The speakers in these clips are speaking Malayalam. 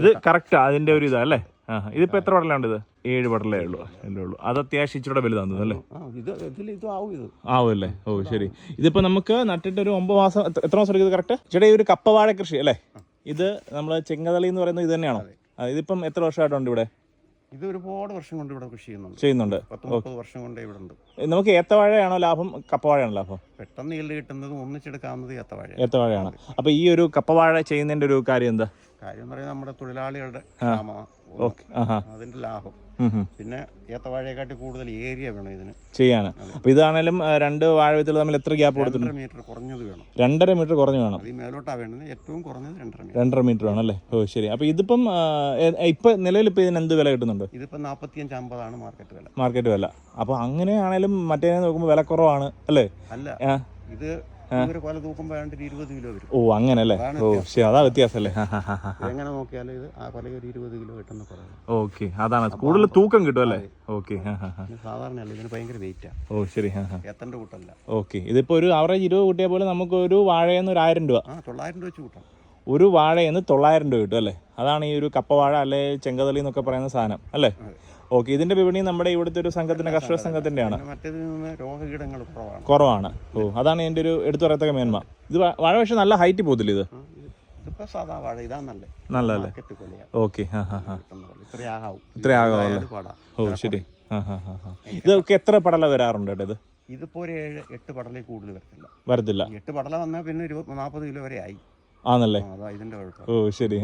ഇത് കറക്റ്റ് അതിന്റെ ഒരു ഇതാ അല്ലേ? ആ ഇതിപ്പോ എത്ര പടലുണ്ട് ഇത്? ഏഴ് പടലേ ഉള്ളൂ അല്ലേ ഉള്ളൂ. അത് അത്യാവശ്യം ഇച്ചിരി വലുതാന്ന് അല്ലേ? ആ ഇത് ഇതിൽ ഇത് ആവും ഇത്. ആവുമല്ലേ ഓ ശരി. ഇതിപ്പോ നമുക്ക് നട്ടിട്ട് ഒരു ഒമ്പത് മാസം എത്ര- മാസം എടുക്കും കറക്റ്റ് ചേട്ടാ ഈ ഒരു കപ്പവാഴ കൃഷി അല്ലേ? ഇത് നമ്മൾ ചെങ്കതളി എന്ന് പറയുന്നത് ഇത് തന്നെയാണോ? ഇതിപ്പം എത്ര വർഷമായിട്ടുണ്ട് ഇവിടെ? ഇത് ഒരുപാട് വർഷം കൊണ്ട് ഇവിടെ കൃഷി ചെയ്യുന്നുണ്ട്. ചെയ്യുന്നുണ്ട്. പത്ത് മുപ്പത് വർഷം കൊണ്ട് ഇവിടെ ഉണ്ട്. നമുക്ക് ഏത്തവാഴയാണോ ലാഭം കപ്പവാഴയാണോ ലാഭം? പെട്ടെന്ന് ഈൽഡ് കിട്ടുന്നത് ഒന്നിച്ചെടുക്കാവുന്നത് ഏത്തവാഴ ഏത്തവാഴയാണ് അപ്പൊ ഈ ഒരു കപ്പവാഴ ചെയ്യുന്നതിന്റെ ഒരു കാര്യം എന്താ? കാര്യം എന്ന് പറയുന്നത് നമ്മുടെ തൊഴിലാളികളുടെ അതിന്റെ ലാഭം. പിന്നെ ഏത്തവാഴയെക്കാട്ടി കൂടുതൽ ഏരിയ വേണം ഇതിന്. ചെയ്യാണ് അപ്പൊ ഇതാണേലും രണ്ട് വാഴ വിത്തുകൾ തമ്മിൽ എത്ര ഗ്യാപ്പ് കൊടുത്തിട്ടുണ്ട്? മീറ്റർ കുറഞ്ഞത് വേണം. രണ്ടര മീറ്റർ കുറഞ്ഞു വേണം. ഈ മേലോട്ടാ വേണ്ടത്. ഏറ്റവും കുറഞ്ഞത് രണ്ടര മീറ്റർ. രണ്ടര മീറ്റർ വേണം അല്ലേ? ഓ ശരി. അപ്പൊ ഇതിപ്പം ഇപ്പൊ നിലവിൽ ഇപ്പൊ ഇതിന് എന്ത് വില കിട്ടുന്നുണ്ട്? ഇതിപ്പോ നാപ്പത്തിയഞ്ച് അമ്പതാണ് മാർക്കറ്റ് വില. മാർക്കറ്റ് വില. അപ്പൊ അങ്ങനെയാണേലും മറ്റേ നോക്കുമ്പോൾ വില കുറവാണ് അല്ലേ? അല്ല. ഇത് കൊല ഒരു ഇരുപത് കിലോ വരും. ഓ അങ്ങനെ അല്ലേ ഓ ശരി അതാ വ്യത്യാസല്ലേ എങ്ങനെ നോക്കിയാലും ഇത് ആ കൊലയ്ക്ക് ഒരു ഇരുപത് കിലോ കിട്ടുന്ന ഓക്കെ അതാണ്. കൂടുതൽ തൂക്കം കിട്ടും അല്ലേ? ഓക്കെ സാധാരണ അല്ല ഇതിന് ഭയങ്കര വെയിറ്റാ ഓ ശരി ഏത്തന്റെ കൂട്ടല്ല. ഓക്കെ ഇതിപ്പോ ഒരു ആവറേജ് ഇരുപത് കൂട്ടിയ പോലെ നമുക്ക് ഒരു വാഴയെന്ന് ഒരു ആയിരം രൂപ. തൊള്ളായിരം രൂപ വെച്ച് കൂട്ടാം. ഒരു വാഴയെന്ന് തൊള്ളായിരം രൂപ കിട്ടും അല്ലേ? അതാണ് ഈ ഒരു കപ്പവാഴ അല്ലെ ചെങ്കതളി എന്നൊക്കെ പറയുന്ന സാധനം അല്ലേ. ഓക്കെ ഇതിന്റെ വിപണി നമ്മുടെ ഇവിടുത്തെ ഒരു സംഘത്തിന്റെ കർഷക സംഘത്തിന്റെയാണ്. രോഗകീടങ്ങൾ കുറവാണ്. ഓ അതാണ് എന്റെ ഒരു എടുത്തു പറയത്തക്ക മേന്മ. ഇത് വാഴ പക്ഷെ നല്ല ഹൈറ്റ് പോകത്തില്ല ഇത്? നല്ലല്ലേ ഓക്കെ ഇത്രയാകാവും ഓ ശരി. ഇതൊക്കെ എത്ര പടല വരാറുണ്ട് ഇത്? ഇതിപ്പോ ഒരു ഏഴ് എട്ട് പടലേ കൂടുതൽ വരത്തില്ല. വരത്തില്ല. എട്ട് പടല വന്നാൽ പിന്നെ ഇരുപത് നാൽപ്പത് കിലോ വരെ ആയി. ആന്നല്ലേ ആ, ഇതിന്റെ കുഴപ്പം. ഓ ശരി.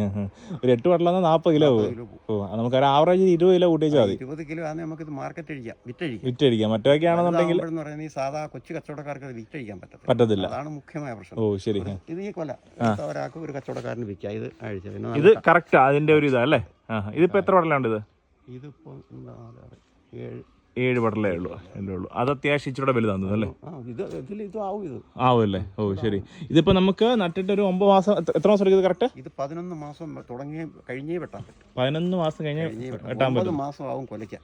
ഒരു എട്ട് പടല നാൽപ്പത് കിലോ പോകും. ഓ നമുക്ക് ഒരു ആവറേജ് ഇരുപത് കിലോ കൂട്ടിയാൽ മതി. ഇരുപത് കിലോ ആണെങ്കിൽ നമുക്ക് ഇത് മാർക്കറ്റ് അടിക്കാം വിറ്റഴിക്കാം. വിറ്റഴിക്കാം മറ്റൊക്കെ ആണെന്നുണ്ടെങ്കിൽ ഈ സാധാ കൊച്ചു കച്ചവടക്കാർക്ക് അത് വിറ്റഴിക്കാൻ പറ്റത്തില്ല. പറ്റത്തില്ല. അതാണ് മുഖ്യമായ പ്രശ്നം. ഓ ശരി. ഇത് ഈ കൊല. ഒരാൾക്ക് ഒരു കച്ചവടക്കാരന് വിൽക്കാം ഇത് അഴിച്ച. പിന്നെ ഇത് കറക്റ്റ് അതിന്റെ ഒരു ഇതാ അല്ലേ? ഇതിപ്പോ എത്ര പടലുണ്ട് ഇത് ഇതിപ്പോ ഏഴ് ഏഴ് പടലേ ഉള്ളൂ അല്ലേ ഉള്ളൂ. അത് അത്യാവശ്യം ഇച്ചിരി വലുതാണ് അല്ലേ? ഇത് ഇതിൽ ഇത് ആവും ഇത്. ആവുമല്ലേ ഓ ശരി. ഇതിപ്പോ നമുക്ക് നട്ടിട്ട് ഒരു ഒമ്പത് മാസം എത്ര- മാസം എടുക്കുന്നത് കറക്റ്റ് ഇത് പതിനൊന്ന് മാസം തുടങ്ങിയ കഴിഞ്ഞേ വെട്ടാൻ പറ്റും. പതിനൊന്ന് മാസം കഴിഞ്ഞ് വെട്ടാൻ പറ്റും. മാസം ആവും കൊലയ്ക്കാൻ.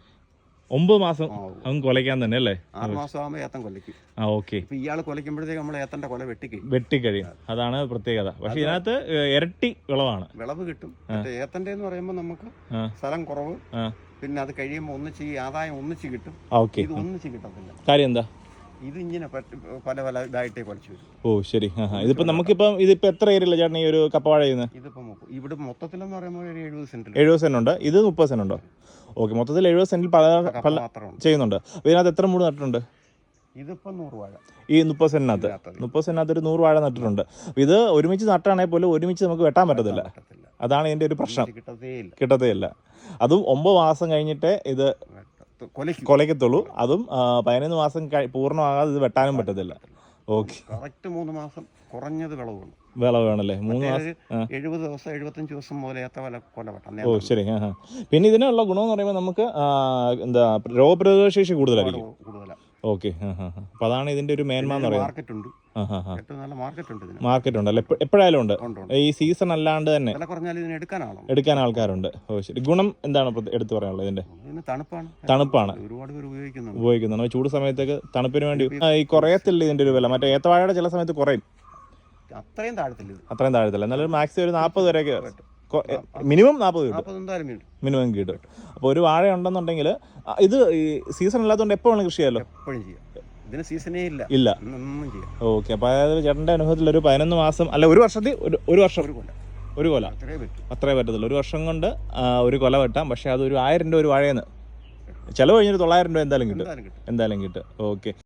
ഒമ്പത് മാസം അങ്ങ് അവൻ കൊലയ്ക്കാൻ തന്നെ അല്ലേ? ആറ് മാസം ആകുമ്പോൾ ഏത്തൻ കൊലയ്ക്കും. ആ ഓക്കെ. ഇപ്പൊ ഇയാൾ കൊലയ്ക്കുമ്പോഴത്തേക്ക് നമ്മൾ ഏത്തന്റെ കൊല വെട്ടിക്കഴിയും. വെട്ടിക്കഴിയും. അതാണ് പ്രത്യേകത. പക്ഷെ ഇതിനകത്ത് ഇരട്ടി വിളവാണ്. വിളവ് കിട്ടും. ഏത്തന്റെ എന്ന് പറയുമ്പോൾ നമുക്ക്. സ്ഥലം കുറവ്. പിന്നെ അത് കഴിയുമ്പോൾ ഒന്നിച്ച് ഈ ആദായം ഒന്നിച്ച് കിട്ടും. ഇത് ഒന്നിച്ച് കിട്ടത്തില്ല. കാര്യം എന്താ? ഇത് ഇങ്ങനെ പല പല ഇതായിട്ടേ കുറച്ച് വരും. ഓ ശരി. ഇതിപ്പോ നമുക്കിപ്പം ഇതിപ്പോ എത്ര ഏരിയല്ല ചേട്ടൻ ഈ ഒരു കപ്പവാഴ ചെയ്യുന്നത് ഇതിപ്പോ ഇവിടെ മൊത്തത്തിലെന്ന് പറയുമ്പോൾ ഒരു എഴുപത് സെന്റ് എഴുപത് സെന്റ് ഉണ്ട് ഇത് മുപ്പത് സെന്റ് ഉണ്ടോ ഓക്കെ മൊത്തത്തിൽ എഴുപത് സെന്റിൽ പല പല ചെയ്യുന്നുണ്ട്. ഇതിനകത്ത് എത്ര മൂട് നട്ടിട്ടുണ്ട്? ഇതിപ്പോ നൂറ് വാഴ. ഈ മുപ്പത് സെന്റിനകത്ത്. മുപ്പത് സെന്റിനകത്ത് ഒരു നൂറ് വാഴ നട്ടിട്ടുണ്ട്. ഇത് ഒരുമിച്ച് നട്ടാണെങ്കിൽ പോലും ഒരുമിച്ച് നമുക്ക് വെട്ടാൻ പറ്റത്തില്ല. അതാണ് ഇതിന്റെ ഒരു പ്രശ്നം. കിട്ടത്തേയില്ല. കിട്ടത്തേ ഇല്ല അതും ഒമ്പത് മാസം കഴിഞ്ഞിട്ടേ ഇത് കൊലയ്ക്കത്തുള്ളൂ. അതും പതിനൊന്ന് മാസം പൂർണമാകാതെ ഇത് വെട്ടാനും പറ്റത്തില്ല. ഓക്കെ. കറക്റ്റ് മൂന്ന് മാസം കുറഞ്ഞത് വിളവ് വേണം വിളവ് വേണല്ലേ? മൂന്ന് മാസം എഴുപത് ദിവസം എഴുപത്തഞ്ച് ദിവസം മുതൽ ഏത്ത വില കൊല വെട്ടാം. ഓ ശരി. പിന്നെ ഇതിനുള്ള ഗുണമെന്ന് പറയുമ്പോൾ നമുക്ക് എന്താ രോഗപ്രതിരോധ ശേഷി കൂടുതലായിരിക്കും. ഓക്കെ അപ്പൊ അതാണ് ഇതിന്റെ ഒരു മേന്മ എന്ന് പറയുന്നത്. മാർക്കറ്റ് ഉണ്ട് മാർക്കറ്റ് ഉണ്ട് എപ്പോഴായാലും ഉണ്ട്. ഈ സീസൺ അല്ലാണ്ട് തന്നെ. എടുക്കാൻ ആൾക്കാരുണ്ട്. ഓ ശരി. ഗുണം എന്താണ് എടുത്തു പറയാനുള്ളത് ഇതിന്റെ? ഇതിന് തണുപ്പാണ്. തണുപ്പാണ്. ഒരുപാട് പേര് ഉപയോഗിക്കുന്നുണ്ട്. ഉപയോഗിക്കുന്നത് ചൂട് സമയത്തേക്ക് തണുപ്പിന് വേണ്ടി ഈ കുറയത്തില്ല ഇതിന്റെ ഒരു വില. മറ്റേ ഏത്തവാഴയുടെ ചില സമയത്ത് കുറയും. അത്രയും താഴത്തില്ല അത്രയും താഴത്തില്ല. എന്നാലും മാക്സിമം ഒരു നാൽപ്പത് വരെയൊക്കെ മിനിമം നാൽപ്പത് കിട്ടും. മിനിമം കിട്ടും. അപ്പോൾ ഒരു വാഴ ഉണ്ടെന്നുണ്ടെങ്കിൽ ഇത് ഈ സീസൺ അല്ലാത്തതുകൊണ്ട് എപ്പോൾ വേണം കൃഷി ചെയ്യാമല്ലോ എപ്പോഴും ചെയ്യാം. ഇതിന് സീസണേ ഇല്ല. ഇല്ല. ഓക്കെ അപ്പോൾ അതായത് ചേട്ടന്റെ അനുഭവത്തിൽ ഒരു പതിനൊന്ന് മാസം അല്ല ഒരു വർഷത്തിൽ ഒരു ഒരു വർഷം. ഒരു കൊല. അത്രേ പറ്റും. അത്രേ പറ്റത്തുള്ളൂ. ഒരു വർഷം കൊണ്ട് ഒരു കൊല വെട്ടാം. പക്ഷേ ഒരു ആയിരം രൂപ ഒരു വാഴയെന്ന് ചിലവ് കഴിഞ്ഞൊരു തൊള്ളായിരം രൂപ എന്തായാലും കിട്ടും. എന്തായാലും കിട്ടും. ഓക്കെ.